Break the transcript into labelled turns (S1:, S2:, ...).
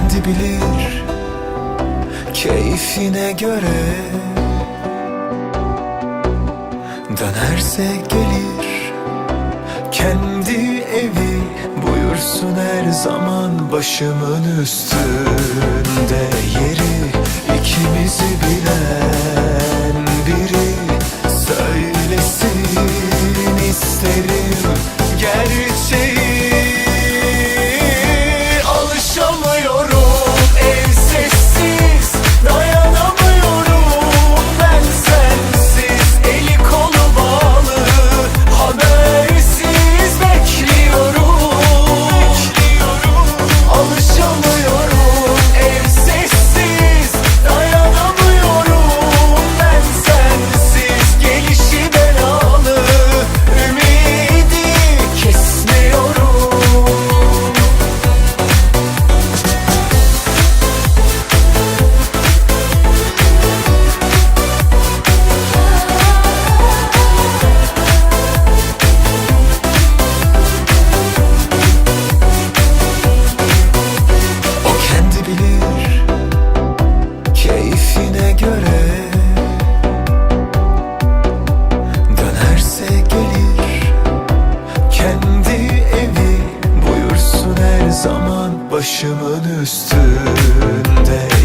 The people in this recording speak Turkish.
S1: kendi bilir keyfine göre. Dönerse gelir kendi evi Buyursun her zaman başımın üstünde Yeri. İkimizi bilen biri Söylesin isterim gerçeği başımın üstünde